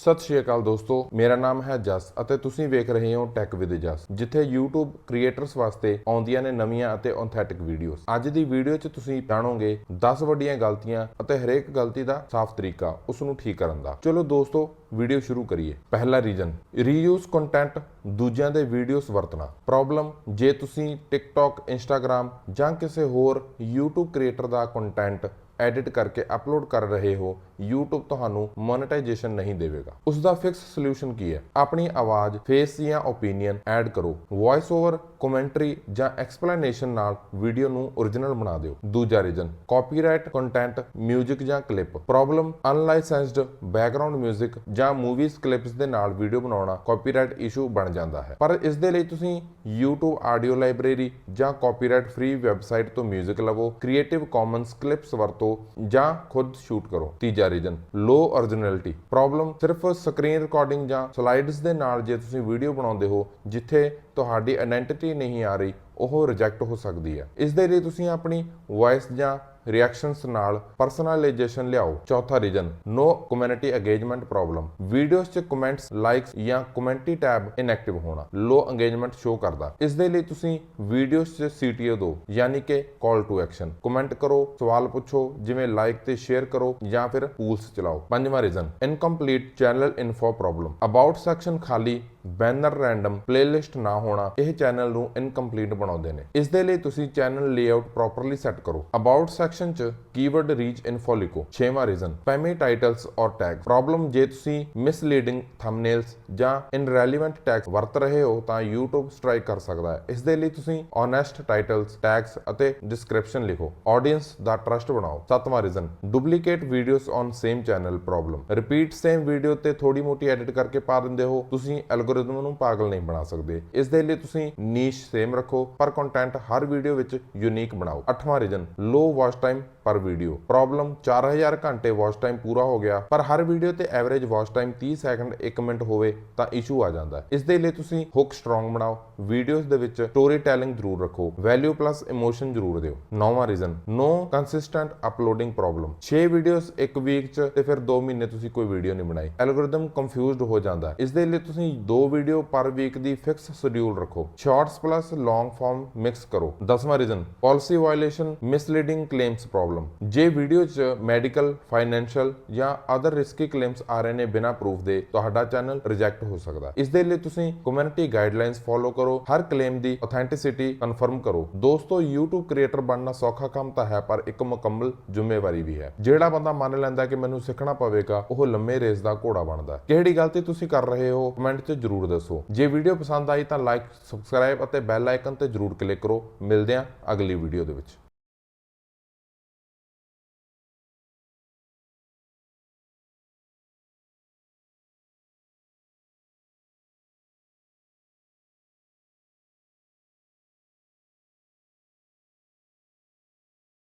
ਸਤਿ ਸ਼੍ਰੀ ਅਕਾਲ ਦੋਸਤੋ, ਮੇਰਾ ਨਾਮ ਹੈ ਜਸ ਅਤੇ ਤੁਸੀਂ ਵੇਖ ਰਹੇ ਹੋ ਟੈਕ ਵਿਦ ਜਸ ਜਿੱਥੇ YouTube ਕ੍ਰੀਏਟਰਸ ਵਾਸਤੇ ਆਉਂਦੀਆਂ ਨੇ ਨਵੀਆਂ ਅਤੇ ਔਥੈਂਟਿਕ ਵੀਡੀਓਜ਼ ਅੱਜ ਦੀ ਵੀਡੀਓ 'ਚ ਤੁਸੀਂ ਜਾਣੋਗੇ 10 ਵੱਡੀਆਂ ਗਲਤੀਆਂ ਅਤੇ ਹਰੇਕ ਗਲਤੀ ਦਾ ਸਾਫ਼ ਤਰੀਕਾ ਉਸ ਨੂੰ ਠੀਕ ਕਰਨ ਦਾ। ਚਲੋ ਦੋਸਤੋ ਵੀਡੀਓ ਸ਼ੁਰੂ ਕਰੀਏ। ਪਹਿਲਾ ਰੀਜਨ ਰੀਯੂਜ਼ ਕੰਟੈਂਟ ਦੂਜਿਆਂ ਦੇ ਵੀਡੀਓਜ਼ ਵਰਤਣਾ। ਪ੍ਰੋਬਲਮ ਜੇ ਤੁਸੀਂ TikTok, Instagram ਜਾਂ ਕਿਸੇ ਹੋਰ YouTube ਕ੍ਰੀਏਟਰ ਦਾ ਕੰਟੈਂਟ ਐਡਿਟ ਕਰਕੇ ਅਪਲੋਡ ਕਰ ਰਹੇ ਹੋ YouTube ਤੁਹਾਨੂੰ ਮੋਨੇਟਾਈਜੇਸ਼ਨ ਨਹੀਂ ਦੇਵੇਗਾ ਉਸ ਦਾ ਫਿਕਸ ਸੋਲੂਸ਼ਨ ਕੀ ਹੈ ਆਪਣੀ ਆਵਾਜ਼ ਫੇਸ ਜਾਂ ਓਪੀਨੀਅਨ ਐਡ ਕਰੋ ਵੌਇਸ ਓਵਰ ਕਮੈਂਟਰੀ ਜਾਂ ਐਕਸਪਲੇਨੇਸ਼ਨ ਨਾਲ ਵੀਡੀਓ ਨੂੰ origignal ਬਣਾ ਦਿਓ ਦੂਜਾ ਰੀਜਨ ਕਾਪੀਰਾਈਟ ਕੰਟੈਂਟ 뮤직 ਜਾਂ ਕਲਿੱਪ ਪ੍ਰੋਬਲਮ ਅਨਲਾਈਸੈਂਸਡ ਬੈਕਗ੍ਰਾਉਂਡ 뮤직 ਜਾਂ ਮੂਵੀਜ਼ ਕਲਿੱਪਸ ਦੇ ਨਾਲ ਵੀਡੀਓ ਬਣਾਉਣਾ ਕਾਪੀਰਾਈਟ ਇਸ਼ੂ ਬਣ ਜਾਂਦਾ ਹੈ ਪਰ ਇਸ ਦੇ ਲਈ ਤੁਸੀਂ YouTube ਆਡੀਓ ਲਾਇਬ੍ਰੇਰੀ ਜਾਂ ਕਾਪੀਰਾਈਟ ਫ੍ਰੀ ਵੈਬਸਾਈਟ ਤੋਂ 뮤직 ਲਵੋ ਕ੍ਰੀਏਟਿਵ ਕਾਮਨਸ ਕਲਿੱਪਸ ਵਰਤੋ ਜਾਂ ਖੁਦ ਸ਼ੂਟ ਕਰੋ ਤੀਜਾ ਰੀਜਨ ਲੋ originality ਪ੍ਰੋਬਲਮ ਸਿਰਫ ਸਕਰੀਨ ਰਿਕਾਰਡਿੰਗ ਜਾਂ ਸਲਾਈਡਸ ਦੇ ਨਾਲ ਜੇ ਤੁਸੀਂ ਵੀਡੀਓ ਬਣਾਉਂਦੇ ਹੋ, ਜਿੱਥੇ ਤੁਹਾਡੀ ਆਇਡੈਂਟੀਟੀ ਨਹੀਂ ਆ ਰਹੀ ਉਹ ਰਿਜੈਕਟ ਹੋ ਸਕਦੀ ਹੈ ਇਸ ਦੇ ਲਈ ਤੁਸੀਂ ਆਪਣੀ ਵੌਇਸ ਜਾਂ ਰਿਐਕਸ਼ਨਸ ਨਾਲ ਪਰਸਨਲਾਈਜੇਸ਼ਨ ਲਿਆਓ। ਚੌਥਾ reason no community engagement problem videos 'ਚ ਕਮੈਂਟਸ ਲਾਈਕਸ ਜਾਂ ਕਮੈਂਟੀ ਟੈਬ ਇਨਐਕਟਿਵ ਹੋਣਾ ਲੋ ਅੰਗੇਜਮੈਂਟ ਸ਼ੋ ਕਰਦਾ। ਇਸ ਦੇ ਲਈ ਤੁਸੀਂ ਵੀਡੀਓਜ਼ 'ਚ ਸੀਟੀਓ ਦਿਓ ਯਾਨੀ ਕਿ ਕਾਲ ਟੂ ਐਕਸ਼ਨ ਕਮੈਂਟ ਕਰੋ, ਸਵਾਲ ਪੁੱਛੋ, ਜਿਵੇਂ ਲਾਈਕ ਤੇ ਸ਼ੇਅਰ ਕਰੋ ਜਾਂ ਫਿਰ ਪੂਲਸ ਚਲਾਓ। ਪੰਜਵਾਂ reason incomplete channel info problem about section ਖਾਲੀ ਬੈਨਰ ਰੈਂਡਮ ਪਲੇਲਿਸਟ ਨਾ ਹੋਣਾ, ਇਹ ਚੈਨਲ ਨੂੰ ਇਨਕੰਪਲੀਟ ਬਣਾਉਂਦੇ ਨੇ। ਇਸ ਦੇ ਲਈ ਤੁਸੀਂ ਚੈਨਲ ਲੇਆਊਟ ਪ੍ਰੋਪਰਲੀ ਸੈੱਟ ਕਰੋ। ਅਬਾਊਟ ਸੈਕਸ਼ਨ 'ਚ ਕੀਵਰਡ ਰੀਚ ਇਨਫੋ ਲਿਖੋ। ਛੇਵਾਂ ਰੀਜ਼ਨ ਸਪੈਮੀ ਟਾਈਟਲਸ ਔਰ ਟੈਗ ਪ੍ਰੋਬਲਮ ਜੇ ਤੁਸੀਂ ਮਿਸਲੀਡਿੰਗ ਥੰਬਨੇਲਸ ਜਾਂ ਇਨਰੈਲੇਵੈਂਟ ਟੈਗਸ ਵਰਤ ਰਹੇ ਹੋ, ਤਾਂ YouTube ਸਟ੍ਰਾਈਕ ਕਰ ਸਕਦਾ ਹੈ। ਇਸ ਦੇ ਲਈ ਤੁਸੀਂ ਓਨੈਸਟ ਟਾਈਟਲਸ ਟੈਗਸ ਅਤੇ ਡਿਸਕ੍ਰਿਪਸ਼ਨ ਲਿਖੋ। ਆਡੀਅנס ਦਾ ਟਰਸਟ ਬਣਾਓ। ਸੱਤਵਾਂ reason duplicate videos on same channel problem repeat same video ਤੇ ਥੋੜੀ ਮੋਟੀ ਐਡਿਟ ਕਰਕੇ ਪਾ ਦਿੰਦੇ ਹੋ। ਤੁਸੀਂ ਐਲਗੋਰਿਦਮ ਨੂੰ ਪਾਗਲ ਨਹੀਂ ਬਣਾ ਸਕਦੇ। ਇਸ ਦੇ ਲਈ ਤੁਸੀਂ ਨੀਸ਼ ਸੇਮ ਰੱਖੋ, ਪਰ ਕੰਟੈਂਟ ਹਰ ਵੀਡੀਓ ਵਿੱਚ ਯੂਨੀਕ ਬਣਾਓ। ਅੱਠਵਾਂ reason low watch time per video problem 4000 ਘੰਟੇ ਵਾਚ ਟਾਈਮ ਪੂਰਾ ਹੋ ਗਿਆ, ਪਰ ਹਰ ਵੀਡੀਓ ਤੇ average watch time 30 second 1 minute ਹੋਵੇ ਤਾਂ ਇਸ਼ੂ ਆ ਜਾਂਦਾ ਇਸ ਦੇ ਲਈ ਤੁਸੀਂ ਹੁੱਕ ਸਟਰੋਂਗ ਬਣਾਓ। ਵੀਡੀਓਜ਼ ਦੇ ਵਿੱਚ ਸਟੋਰੀ ਟੈਲਿੰਗ ਜ਼ਰੂਰ ਰੱਖੋ। ਵੈਲਿਊ ਪਲੱਸ ਇਮੋਸ਼ਨ ਜ਼ਰੂਰ ਦਿਓ। ਨੌਵਾਂ reason no consistent uploading problem 6 videos ਇੱਕ ਵੀਕ 'ਚ ਤੇ ਫਿਰ 2 ਮਹੀਨੇ ਤੁਸੀਂ ਕੋਈ ਵੀਡੀਓ ਨਹੀਂ ਬਣਾਈ। ਐਲਗੋਰਿਦਮ ਕੰਫਿਊਜ਼ਡ ਹੋ ਜਾਂਦਾ ਹੈ। ਇਸ ਦੇ ਲਈ ਤੁਸੀਂ ਦੋ ਵੀਡੀਓ ਪਰ ਵੀਕ ਦੀ ਫਿਕਸ ਸ਼ਡਿਊਲ ਰੱਖੋ। Shorts plus long form mix ਕਰੋ। ਦਸਵਾਂ reason, policy violation misleading claims problem ਜੇ ਵੀਡੀਓ 'ਚ ਮੈਡੀਕਲ, ਫਾਈਨੈਂਸ਼ੀਅਲ ਜਾਂ ਅਦਰ ਰਿਸਕੀ ਕਲੇਮਸ ਆ ਰਹੇ ਨੇ ਬਿਨਾਂ ਪ੍ਰੂਫ ਦੇ, ਤੁਹਾਡਾ ਚੈਨਲ ਰਿਜੈਕਟ ਹੋ ਸਕਦਾ ਇਸ ਦੇ ਲਈ ਤੁਸੀਂ ਕਮਿਊਨਿਟੀ ਗਾਈਡਲਾਈਨਸ ਫੋਲੋ ਕਰੋ। ਹਰ ਕਲੇਮ ਦੀ ਆਥੈਂਟਿਸਿਟੀ ਕਨਫਰਮ ਕਰੋ। ਦੋਸਤੋ, YouTube ਕ੍ਰੀਏਟਰ ਬਣਨਾ ਸੌਖਾ ਕੰਮ ਤਾਂ ਹੈ, ਪਰ ਇੱਕ ਮੁਕੰਮਲ ਜ਼ਿੰਮੇਵਾਰੀ ਵੀ ਹੈ। ਜਿਹੜਾ ਬੰਦਾ ਮੰਨ ਲੈਂਦਾ ਕਿ ਮੈਨੂੰ ਸਿੱਖਣਾ ਪਵੇਗਾ, ਉਹ ਲੰਮੇ ਰੇਸ ਦਾ ਘੋੜਾ ਬਣਦਾ ਕਿਹੜੀ ਗਲਤੀ ਤੁਸੀਂ ਕਰ ਰਹੇ ਹੋ? ਕਮੈਂਟ 'ਚ ਜਰੂਰ ਦੱਸੋ। ਜੇ ਵੀਡੀਓ ਪਸੰਦ ਆਈ ਤਾਂ ਲਾਈਕ ਸਬਸਕ੍ਰਾਈਬ ਅਤੇ ਬੈਲ ਆਈਕਨ ਤੇ ਜਰੂਰ ਕਲਿੱਕ ਕਰੋ। ਮਿਲਦੇ ਹਾਂ ਅਗਲੀ ਵੀਡੀਓ ਦੇ ਵਿੱਚ।